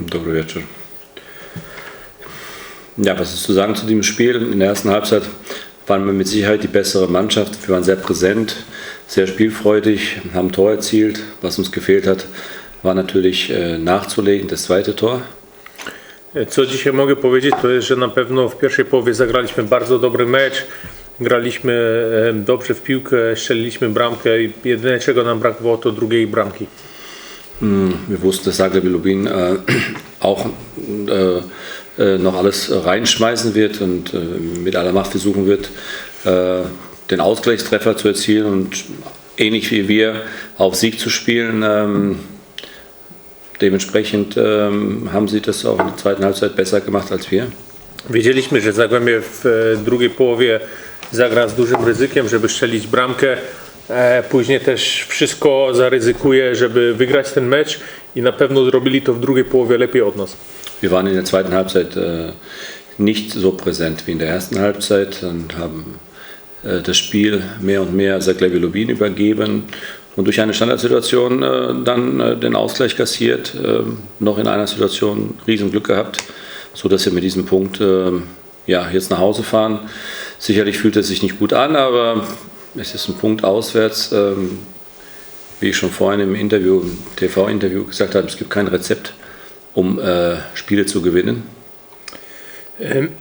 Dobry wieczór. Ja, was ist zu sagen zu dem Spiel? In der ersten Halbzeit waren wir mit Sicherheit die bessere Mannschaft. Wir waren sehr präsent, sehr spielfreudig, haben ein Tor erzielt. Was uns gefehlt hat, war natürlich äh, nachzulegen, das zweite Tor. Co dzisiaj mogę powiedzieć, to jest, że na pewno w pierwszej połowie zagraliśmy bardzo dobry mecz. Graliśmy e, dobrze w piłkę, strzeliliśmy bramkę i jedyne czego nam brakowało to drugiej bramki. Wir wussten, dass Zagreb Lubin äh, auch äh, äh, noch alles reinschmeißen wird und äh, mit aller Macht versuchen wird, äh, den Ausgleichstreffer zu erzielen und ähnlich wie wir auf Sieg zu spielen. Ähm, dementsprechend ähm, haben sie das auch in der zweiten Halbzeit besser gemacht als wir. Wiedzieliśmy, że Zagłębie w e, drugiej połowie zagra z dużym ryzykiem, żeby strzelić bramkę. E, Później też wszystko zaryzykuje, żeby wygrać ten mecz i na pewno zrobili to w drugiej połowie lepiej od nas. Wir waren in der zweiten Halbzeit äh, nicht so präsent wie in der ersten Halbzeit und haben äh, das Spiel mehr und mehr Zaglebi Lubin übergeben und durch eine Standardsituation dann den Ausgleich kassiert, noch in einer Situation Riesenglück gehabt, sodass wir mit diesem Punkt ja, jetzt nach Hause fahren. Sicherlich fühlt es sich nicht gut an, aber es ist ein Punkt auswärts. Ähm, wie ich schon vorhin im Interview, TV-Interview gesagt habe, es gibt kein Rezept, um äh, Spiele zu gewinnen.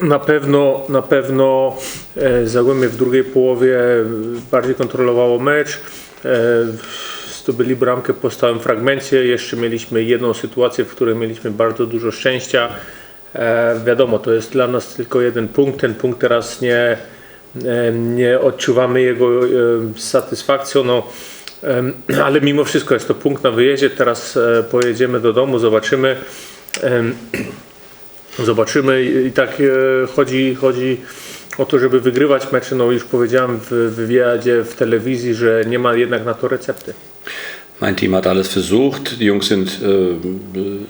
Na pewno, na pewno e, Zagłębie w drugiej połowie bardziej kontrolowało mecz. E, Zdobyli bramkę po stałym fragmencie. Jeszcze mieliśmy jedną sytuację, w której mieliśmy bardzo dużo szczęścia. E, Wiadomo, to jest dla nas tylko jeden punkt. Ten punkt teraz nie, e, nie odczuwamy jego z satysfakcją. No, ale mimo wszystko jest to punkt na wyjeździe. Teraz e, pojedziemy do domu, zobaczymy. Zobaczymy i i tak e, chodzi, chodzi o to, żeby wygrywać mecze. No już powiedziałem w wywiadzie w telewizji, że nie ma jednak na to recepty. Mein Team hat alles versucht. Die Jungs sind äh,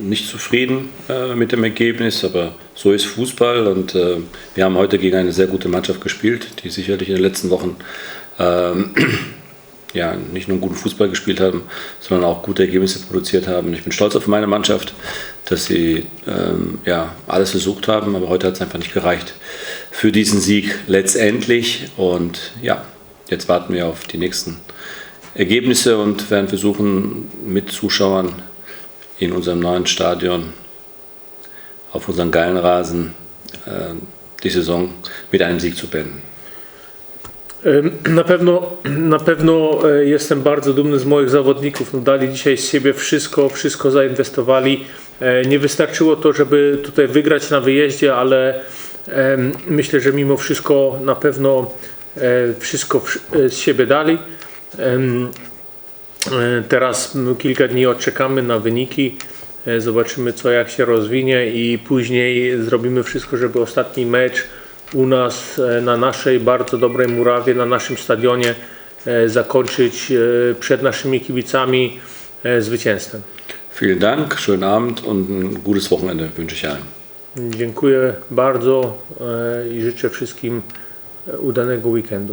nicht zufrieden äh, mit dem Ergebnis, aber so ist Fußball und äh, wir haben heute gegen eine sehr gute Mannschaft gespielt, die sicherlich in den letzten Wochen ähm, ja, nicht nur einen guten Fußball gespielt haben, sondern auch gute Ergebnisse produziert haben. Ich bin stolz auf meine Mannschaft, dass sie ähm, ja, alles versucht haben, aber heute hat es einfach nicht gereicht für diesen Sieg letztendlich. Und ja, jetzt warten wir auf die nächsten Ergebnisse und werden versuchen, mit Zuschauern in unserem neuen Stadion auf unseren geilen Rasen äh, die Saison mit einem Sieg zu beenden. Na pewno, na pewno e, jestem bardzo dumny z moich zawodników. No, dali dzisiaj z siebie wszystko, wszystko zainwestowali. E, Nie wystarczyło to, żeby tutaj wygrać na wyjeździe, ale myślę, że mimo wszystko na pewno e, wszystko wsz- z siebie dali. E, Teraz kilka dni odczekamy na wyniki. E, Zobaczymy, co jak się rozwinie, i później zrobimy wszystko, żeby ostatni mecz u nas e, na naszej bardzo dobrej murawie, na naszym stadionie zakończyć przed naszymi kibicami zwycięstwem. Vielen Dank, schönen Abend und ein gutes Wochenende wünsche ich allen. Dziękuję bardzo i życzę wszystkim udanego weekendu.